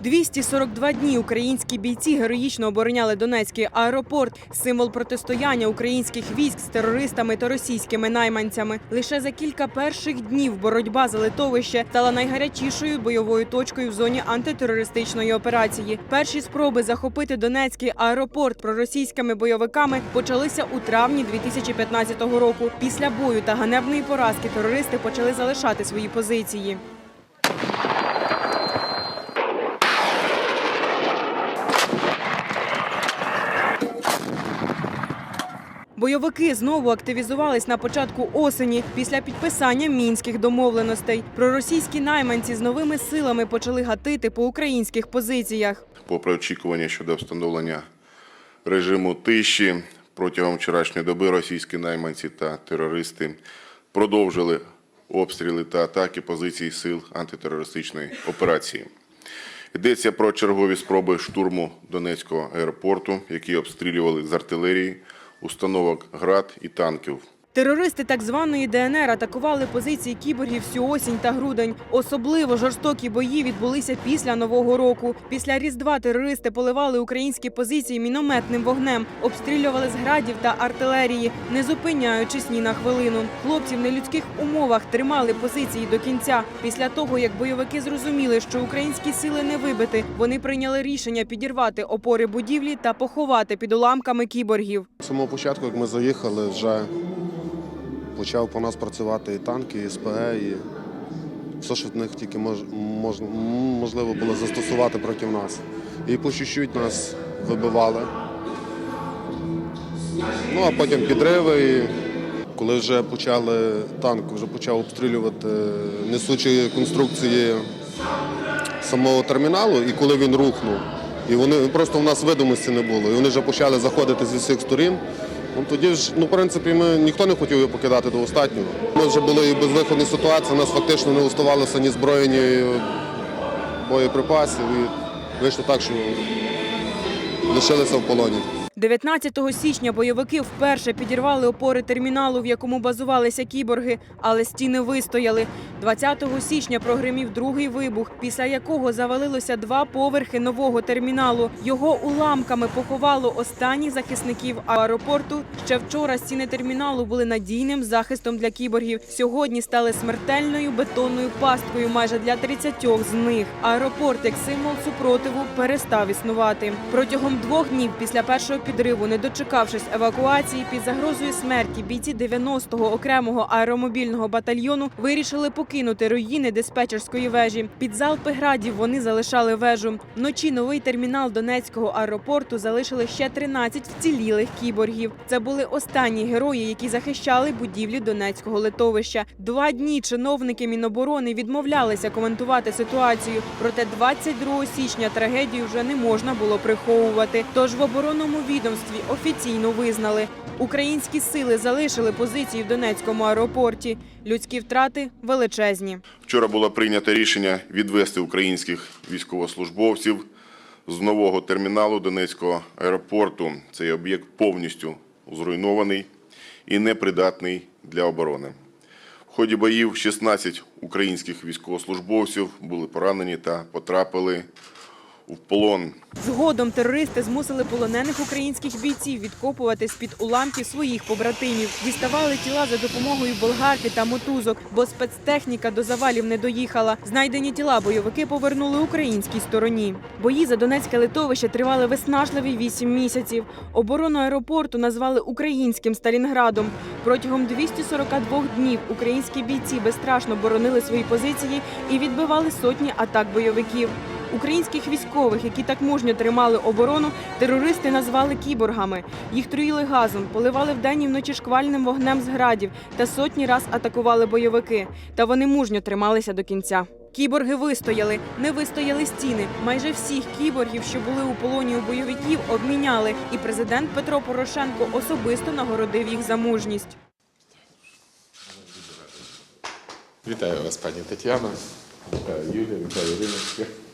242 дні українські бійці героїчно обороняли Донецький аеропорт, символ протистояння українських військ з терористами та російськими найманцями. Лише за кілька перших днів боротьба за литовище стала найгарячішою бойовою точкою в зоні антитерористичної операції. Перші спроби захопити Донецький аеропорт проросійськими бойовиками почалися у травні 2015 року. Після бою та ганебної поразки терористи почали залишати свої позиції. Бойовики знову активізувались на початку осені після підписання мінських домовленостей. Проросійські найманці з новими силами почали гатити по українських позиціях. попри очікування щодо встановлення режиму тиші, протягом вчорашньої доби російські найманці та терористи продовжили обстріли та атаки позицій сил антитерористичної операції. Йдеться про чергові спроби штурму Донецького аеропорту, які обстрілювали з артилерії, установок ГРАД і танків. Терористи так званої ДНР атакували позиції кіборгів всю осінь та грудень. Особливо жорстокі бої відбулися після нового року. Після різдва терористи поливали українські позиції мінометним вогнем, обстрілювали з градів та артилерії, не зупиняючись ні на хвилину. Хлопці в нелюдських умовах тримали позиції до кінця. Після того, як бойовики зрозуміли, що українські сили не вибити, вони прийняли рішення підірвати опори будівлі та поховати під уламками кіборгів. З самого початку, як ми заїхали, вже почав по нас працювати і танки, і СПГ, і все, що в них тільки мож, мож, можливо було застосувати проти нас. І по чуть-чуть нас вибивали. Ну, а потім підриви. І коли вже почали танк, вже почав обстрілювати несучі конструкції самого терміналу, і коли він рухнув, і вони просто в нас видимості не було. І вони вже почали заходити з усіх сторін. Ну, тоді ж, ну, в принципі, ми ніхто не хотів його покидати до останнього. Ми вже були і в безвиходній ситуації, нас фактично не уставалося ні зброї, ні боєприпасів. І вийшло так, що лишилися в полоні. 19 січня бойовики вперше підірвали опори терміналу, в якому базувалися кіборги, але стіни вистояли. 20 січня прогримів другий вибух, після якого завалилося два поверхи нового терміналу. Його уламками поховало останніх захисників аеропорту. Ще вчора стіни терміналу були надійним захистом для кіборгів. Сьогодні стали смертельною бетонною пасткою майже для 30 з них. Аеропорт як символ супротиву перестав існувати. Протягом двох днів після першого підриву, не дочекавшись евакуації під загрозою смерті, бійці 90-го окремого аеромобільного батальйону вирішили покинути руїни диспетчерської вежі. Під залпи градів вони залишали вежу. Вночі новий термінал Донецького аеропорту залишили ще 13 вцілілих кіборгів. Це були останні герої, які захищали будівлі Донецького литовища. Два дні чиновники Міноборони відмовлялися коментувати ситуацію. Проте 22 січня трагедію вже не можна було приховувати. Тож в оборонному відомстві офіційно визнали, українські сили залишили позиції в Донецькому аеропорті. Людські втрати величезні. Вчора було прийнято рішення відвести українських військовослужбовців з нового терміналу Донецького аеропорту. Цей об'єкт повністю зруйнований і непридатний для оборони. В ході боїв 16 українських військовослужбовців були поранені та потрапили в полон. Згодом терористи змусили полонених українських бійців відкопувати з-під уламків своїх побратимів. Діставали тіла за допомогою болгарки та мотузок, бо спецтехніка до завалів не доїхала. Знайдені тіла бойовики повернули українській стороні. Бої за Донецьке литовище тривали виснажливі вісім місяців. Оборону аеропорту назвали українським Сталінградом. Протягом 242 днів українські бійці безстрашно боронили свої позиції і відбивали сотні атак бойовиків. Українських військових, які так мужньо тримали оборону, терористи назвали кіборгами. Їх труїли газом, поливали вдень і вночі шквальним вогнем з градів та сотні раз атакували бойовики. Та вони мужньо трималися до кінця. Кіборги вистояли, не вистояли стіни. Майже всіх кіборгів, що були у полоні у бойовиків, обміняли. І президент Петро Порошенко особисто нагородив їх за мужність. Вітаю вас, пані Тетяно. Вітаю Юлія, вітаю Іриночка.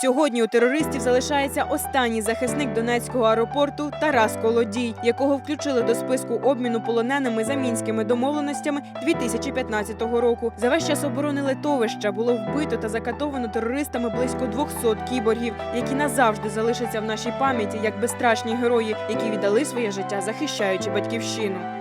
Сьогодні у терористів залишається останній захисник Донецького аеропорту Тарас Колодій, якого включили до списку обміну полоненими за мінськими домовленостями 2015 року. За весь час оборони литовища було вбито та закатовано терористами близько 200 кіборгів, які назавжди залишаться в нашій пам'яті як безстрашні герої, які віддали своє життя захищаючи батьківщину.